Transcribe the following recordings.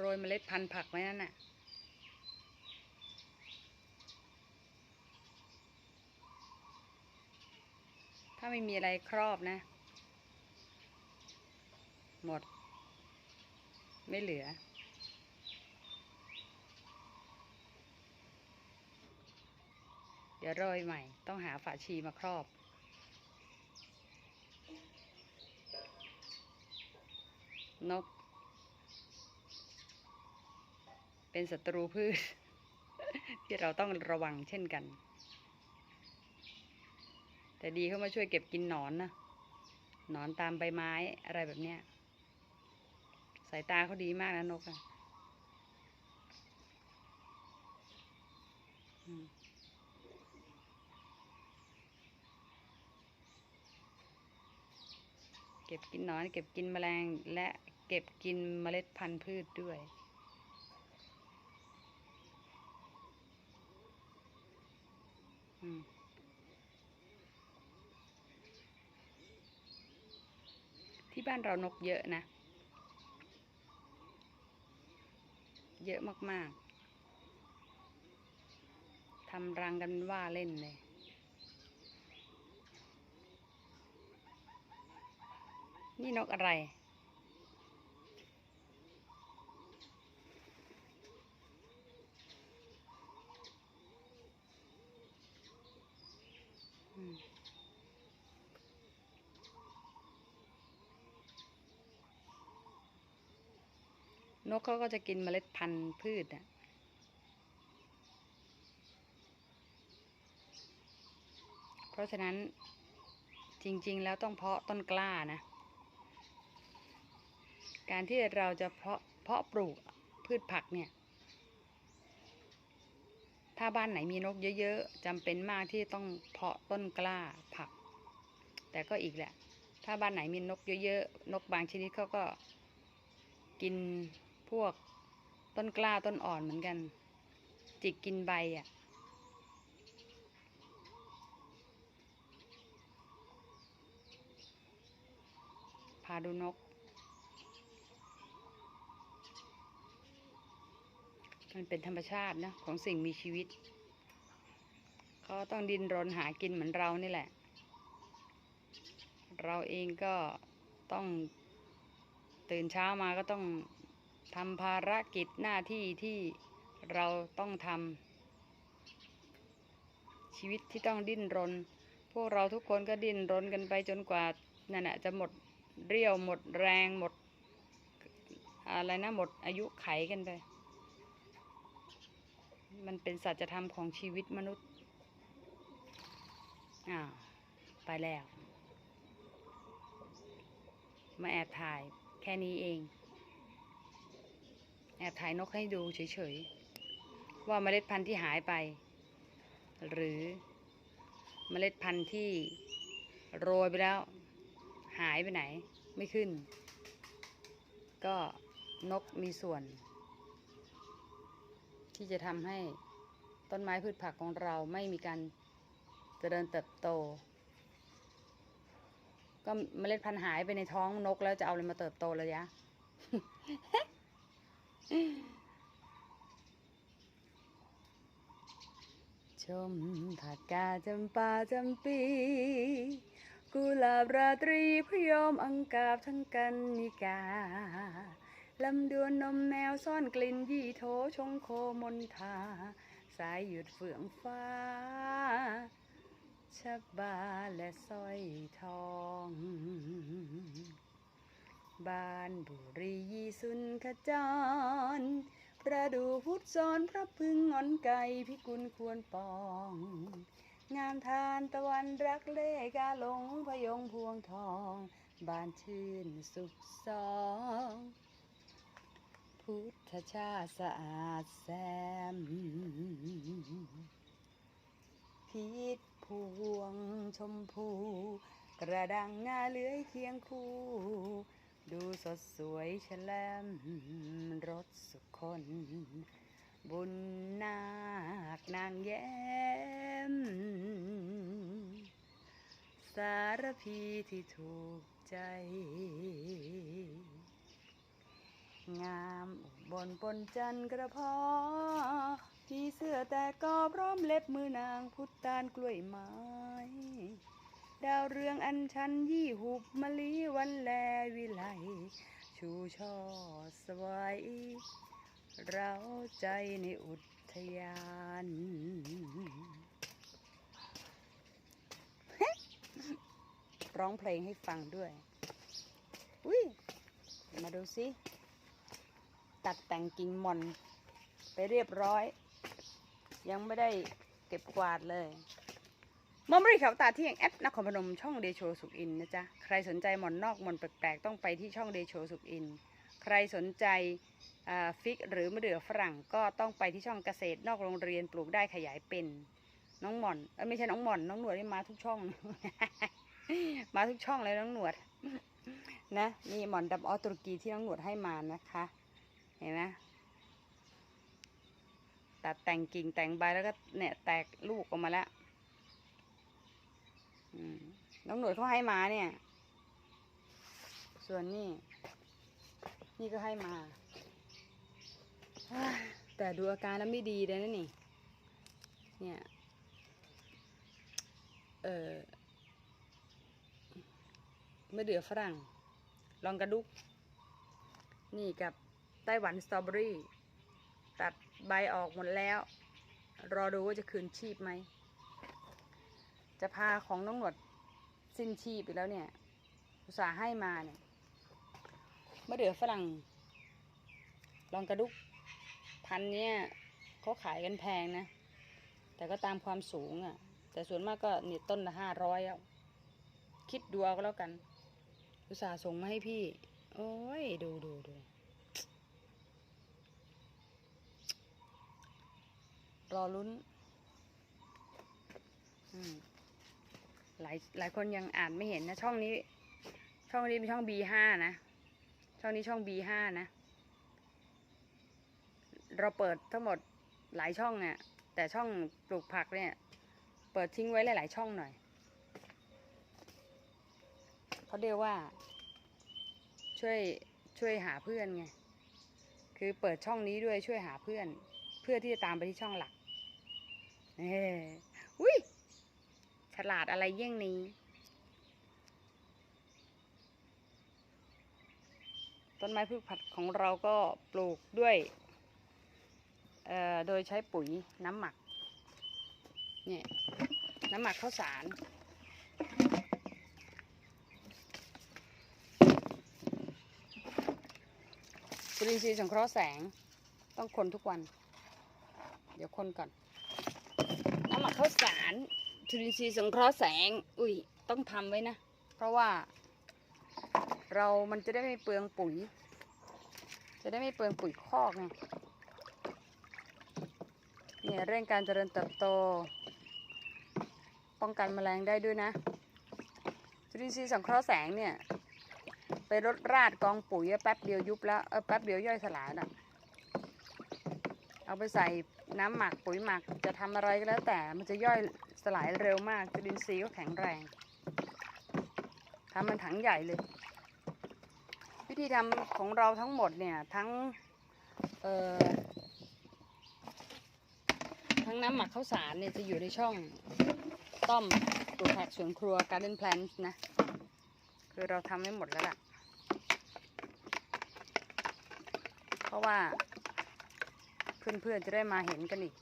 โรยเมล็ดพันธุ์ผักไว้นั่นน่ะถ้าไม่มีอะไรครอบนะ หมด ไม่เหลือ เดี๋ยวโรยใหม่ ต้องหาฝาชีมาครอบนก เป็นศัตรูพืช ที่เราต้องระวังเช่นกัน แต่ดีเขามาช่วยเก็บกินหนอนนะหนอนตามใบไม้อะไรแบบเนี้ยสายตาเขาดีมากนะนกอะเก็บกินหนอน เก็บกินแมลงและเก็บกินเมล็ดพันธุ์พืชด้วย อืม ที่บ้านเรานกเยอะนะ เยอะมาก ๆ ทำรังกันว่าเล่นเลยนี่นกอะไร นกเขาก็จะกินเมล็ดพันธุ์พืชอะเพราะฉะนั้นจริง ๆ แล้วต้องเพาะต้นกล้านะ การที่เราจะเพาะเพาะปลูกพืชผักเนี่ย ถ้าบ้านไหนมีนกเยอะๆจำเป็นมากที่ต้องเพาะต้นกล้าผัก แต่ก็อีกแหละ ถ้าบ้านไหนมีนกเยอะๆ นกบางชนิดเขาก็กินพวกต้นกล้าต้นอ่อนเหมือนกัน จิกกินใบอะ่ะพาดูนก มันเป็นธรรมชาตินะของสิ่งมีชีวิต ก็ต้องดินรนหากินเหมือนเรานี่แหละ เราเองก็ต้องตื่นเช้ามาก็ต้องทำภารกิจหน้าที่ที่เราต้องทำชีวิตที่ต้องดิ้นรน พวกเราทุกคนก็ดิ้นรนกันไปจนกว่านั่นแหะจะหมดเรี่ยวหมดแรงหมดอะไรนะหมดอายุไขกันไป มันเป็นสัจธรรมของชีวิตมนุษย์ อ้าว ไปแล้ว มาแอบถ่ายแค่นี้เอง แอบถ่ายนกให้ดูเฉยๆ ว่าเมล็ดพันธุ์ที่หายไป หรือเมล็ดพันธุ์ที่โรยไปแล้ว หายไปไหนไม่ขึ้น ก็นกมีส่วน ที่จะทำให้ต้นไม้พืชผักของเราไม่มีการเจริญเติบโต ก็เมล็ดพันธุ์หายไปในท้องนกแล้วจะเอาอะไรมาเติบโตเลยยะ ชมผักกาจำปาจำปีกุหลาบราตรีพยอมอังกาบทั้งกันนิกา ลำดวนนมแมวซ่อนกลิ่นยี่โถชงโคมนทา สายหยุดเฟื่องฟ้าชะบาและสร้อยทอง บ้านบุรียีสุนขจร ประดูพุทธสอนพระพึงงอนไก่พิกุลควรปอง งามทานตะวันรักเล่กาหลงพยงพวงทองบานชื่นสุขสอง พุทธชาติสะอาดแซมพีชพวงชมพู กระดังงาเลื้อยเคียงคู่ ดูสดสวยแฉลมรสสุคน บุญนาคนางแย้ม สารพีที่ถูกใจ งามบนปนจันกระเพาะพี่เสื้อแต่ก็พร้อมเล็บมือนางพุทธานกล้วยไม้ ดาวเรืองอันชันยี่หุบมะลิวันแลวิไล ชูช่อสวัยเราใจในอุทยานร้องเพลงให้ฟังด้วย อุ้ยมาดูสิ ตัดแต่งกิ่งหมอนไปเรียบร้อย ยังไม่ได้เก็บกวาดเลยมอมบริเขาตาที่ยงแอปนครพนมช่องเดโชสุกอินนะจ๊ะ ใครสนใจหมอนนอกหมอนแปลกๆ ต้องไปที่ช่องเดโชสุกอิน ใครสนใจฟิกหรือมะเดื่อฝรั่งก็ต้องไปที่ช่องเกษตรนอกโรงเรียนปลูกได้ขยายเป็น น้องหมอนเอ้ยไม่ใช่น้องหมอนน้องหนวดนี่มาทุกช่อง มาทุกช่องเลยน้องหนวดนะนี่หมอนดำออตุรกีที่น้องหนวดให้มานะคะ เห็นไหมตัดแต่งกิ่งแต่งใบแล้วก็เนี่ยแตกลูกออกมาแล้วน้องหนวดเขาให้มาเนี่ย ส่วนนี่ นี่ก็ให้มา แต่ดูอาการแล้วไม่ดีเลยนะนี่ เนี่ย เออมะเดื่อฝรั่ง ลองกระดุก นี่กับ ไต้หวันสตรอเบอรี่ ตัดใบออกหมดแล้ว รอดูว่าจะคืนชีพไหม จะพาของน้องหนวดสิ้นชีพไปแล้วเนี่ย อุตส่าห์ให้มาเนี่ยมะเดื่อฝรั่ง ลองกระดุกพันเนี้ยเขาขายกันแพงนะ แต่ก็ตามความสูงอะ่ะ แต่ส่วนมากก็เนี่ยต้นละห้าร้อยแล้ว คิดดูเอาก็แล้วกัน อุตส่าห์ส่งมาให้พี่ โอ้ย ดูดูดู รอลุ้นหลายหลายคนยังอ่านไม่เห็นนะ ช่องนี้ ช่องนี้เป็นช่อง B5 นะ ช่องนี้ช่อง B5 นะ เราเปิดทั้งหมดหลายช่องเนี่ยแต่ช่องปลูกผักเนี่ย เปิดทิ้งไว้หลาย ๆ ช่องหน่อยเขาเรียกว่า ช่วยช่วยหาเพื่อนไง คือเปิดช่องนี้ด้วยช่วยหาเพื่อน เพื่อที่จะตามไปที่ช่องหลัก เอ้อุ้ยฉลาดอะไรเยี่ยงนี้ต้นไม้พืชผักของเราก็ปลูกด้วยเอ่อโดยใช้ปุ๋ยน้ำหมัก เนี่ย น้ำหมักข้าวสาร จุลินทรีย์สังเคราะห์แสงต้องคนทุกวัน เดี๋ยวคนก่อน ข้าวสารจุลินทรีย์สังเคราะห์แสง อุ้ยต้องทำไว้นะ เพราะว่า เรามันจะได้ไม่เปลืองปุ๋ย จะได้ไม่เปลืองปุ๋ยคอกไงเนี่ยเร่งการเจริญเติบโต ป้องกันแมลงได้ด้วยนะจุลินทรีย์สังเคราะห์แสงเนี่ย ไปรดราดกองปุ๋ยแป๊บเดียวยุบแล้วเออแป๊บเดียวย่อยสลายน่ะ เอาไปใส่น้ำหมักปุ๋ยหมักจะทำอะไรก็แล้วแต่มันจะย่อยสลายเร็วมากจุลินทรีย์ก็แข็งแรงทำมันถังใหญ่เลย วิธีทำของเราทั้งหมดเนี่ยทั้งเอ่อทั้งน้ำหมักข้าวสารเนี่ยจะอยู่ในช่องต้อมปลูกผักสวนครัว Garden Plants นะ คือเราทำไม่หมดแล้วล่ะ เพราะว่า เพื่อนๆจะได้มาเห็นกันอีก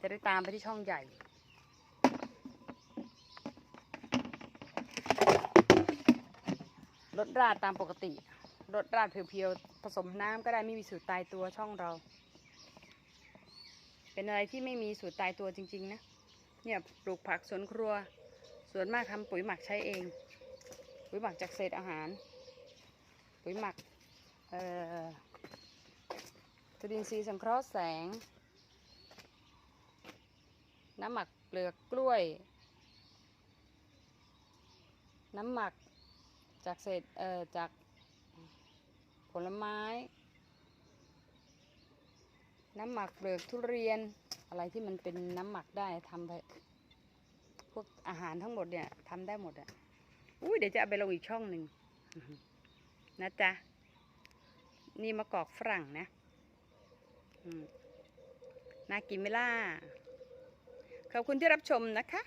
จะได้ตามไปที่ช่องใหญ่ รสราดตามปกติ รสราดเพียวๆ ผสมน้ำก็ได้ไม่มีสูตรตายตัวช่องเรา เป็นอะไรที่ไม่มีสูตรตายตัวจริง ๆ นะ เนี่ยปลูกผักสวนครัวส่วนมากทำปุ๋ยหมักใช้เอง ปุ๋ยหมักจากเศษอาหาร ปุ๋ยหมัก เอ่อ จุลินทรีย์สังเคราะห์แสง น้ำหมักเปลือกกล้วย น้ำหมักจากเศษเอ่อจากผลไม้ น้ำหมักเปลือกทุเรียนอะไรที่มันเป็นน้ำหมักได้ทำไปพวกอาหารทั้งหมดเนี่ยทำได้หมดอะอุ้ยเดี๋ยวจะเอาไปลงอีกช่องหนึ่งนะจ๊ะ นี่มะกอกฝรั่งนะ น่ากินไหมล่ะ ขอบคุณที่รับชมนะคะ